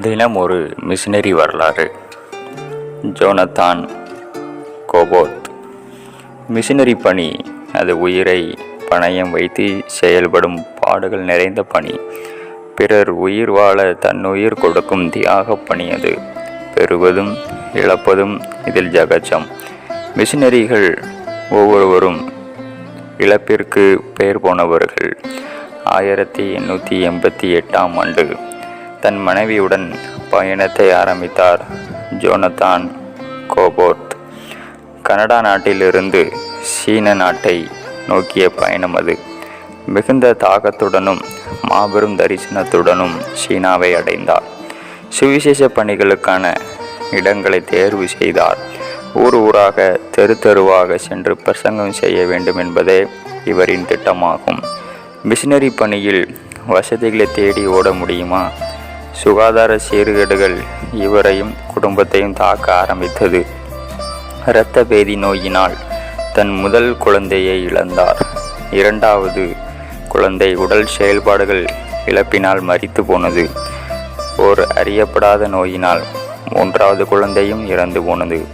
தினம் ஒரு மிஷினரி வரலாறு. ஜோனத்தான் கோபோத். மிஷினரி பணி அது உயிரை பணயம் வைத்து செயல்படும் பாடுகள் நிறைந்த பணி. பிறர் உயிர் வாழ தன்னுயிர் கொடுக்கும் தியாக பணி அது. பெறுவதும் இழப்பதும் இதில் ஜகச்சம் மிஷினரிகள் ஒவ்வொருவரும் இழப்பிற்கு பெயர் போனவர்கள். ஆயிரத்தி எண்ணூற்றி எண்பத்தி எட்டாம் ஆண்டு தன் மனைவியுடன் பயணத்தை ஆரம்பித்தார் ஜோனத்தான் கோபோர்ட் கனடா நாட்டிலிருந்து சீன நாட்டை நோக்கிய பயணம் அது. மிகுந்த தாகத்துடனும் மாபெரும் தரிசனத்துடனும் சீனாவை அடைந்தார். சுவிசேஷ பணிகளுக்கான இடங்களை தேர்வு செய்தார். ஊர் ஊராக தெரு தெருவாக சென்று பிரசங்கம் செய்ய வேண்டும் என்பதே இவரின் திட்டமாகும். மிஷினரி பணியில் வசதிகளை தேடி ஓட முடியுமா? சுகாதார சீர்கேடுகள் இவரையும் குடும்பத்தையும் தாக்க ஆரம்பித்தது. இரத்த பேதி நோயினால் தன் முதல் குழந்தையை இழந்தார். இரண்டாவது குழந்தை உடல் செயல்பாடுகள் இழப்பினால் மறித்து போனது. ஓர் அறியப்படாத நோயினால் மூன்றாவது குழந்தையும் இறந்து போனது.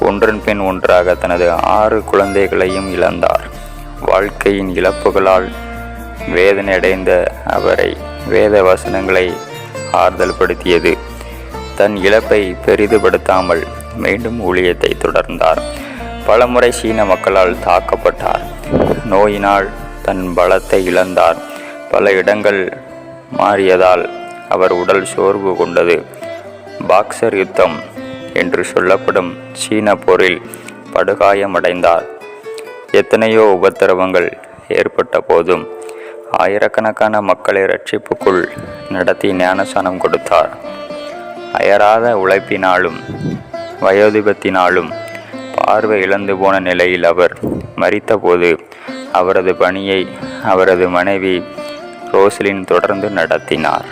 ஒன்றன் பின் ஒன்றாக தனது ஆறு குழந்தைகளையும் இழந்தார். வாழ்க்கையின் இழப்புகளால் வேதனையடைந்த அவரை வேத வசனங்களை ஆறுதல் படுத்தியது தன் இழப்பை பெரிதுபடுத்தாமல் மீண்டும் ஊழியத்தை தொடர்ந்தார். பலமுறை சீன மக்களால் தாக்கப்பட்டார். நோயினால் தன் பலத்தை இழந்தார். பல இடங்கள் மாறியதால் அவர் உடல் சோர்வு கொண்டது. பாக்சர் யுத்தம் என்று சொல்லப்படும் சீன போரில் படுகாயமடைந்தார். எத்தனையோ உபத்திரவங்கள் ஏற்பட்ட போதும் ஆயிரக்கணக்கான மக்களை ரட்சிப்புக்குள் நடத்தி ஞானசானம் கொடுத்தார். அயராத உழைப்பினாலும் வயோதிபத்தினாலும் பார்வை இழந்து போன நிலையில் அவர் மறித்தபோது அவரது பணியை அவரது மனைவி ரோஸ்லின் தொடர்ந்து நடத்தினார்.